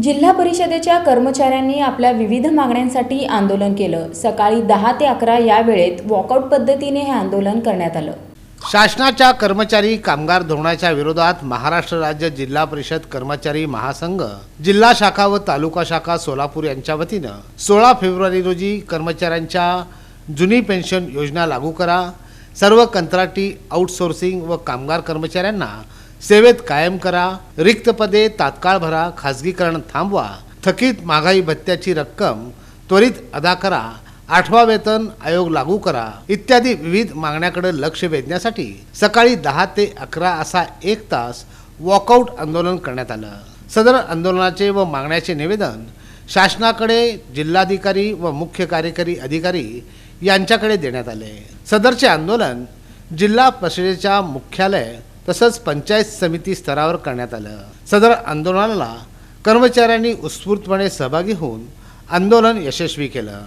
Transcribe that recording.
जिल्हा परिषदेच्या कर्मचाऱ्यांनी आपल्या विविध मागण्यांसाठी आंदोलन केलं. सकाळी दहा ते अकरा या वेळेत वॉकआउट पद्धतीने हे आंदोलन करण्यात आलं. शासनाच्या कर्मचारी कामगार धोरणाच्या विरोधात महाराष्ट्र राज्य जिल्हा परिषद कर्मचारी महासंघ जिल्हा शाखा व तालुका शाखा सोलापूर यांच्या वतीनं सोळा फेब्रुवारी रोजी कर्मचाऱ्यांच्या जुनी पेन्शन योजना लागू करा. सर्व कंत्राटी आउटसोर्सिंग व कामगार कर्मचाऱ्यांना सेवेत कायम करा रिक्त पदे तात्काळ भरा खाजगीकरण थांबवा थकीत महागाई भत्त्याची रक्कम त्वरित अदा करा आठवा वेतन आयोग लागू करा इत्यादी विविध मागण्याकडे लक्ष वेधण्यासाठी सकाळी दहा ते अकरा असा एक तास वॉकआउट आंदोलन करण्यात आलं. सदर आंदोलनाचे व मागण्याचे निवेदन शासनाकडे जिल्हाधिकारी व मुख्य कार्यकारी अधिकारी यांच्याकडे देण्यात आले. सदरचे आंदोलन जिल्हा परिषदेच्या मुख्यालय तसंच पंचायत समिती स्तरावर करण्यात आलं. सदर आंदोलनाला कर्मचाऱ्यांनी उत्स्फूर्तपणे सहभागी होऊन आंदोलन यशस्वी केलं.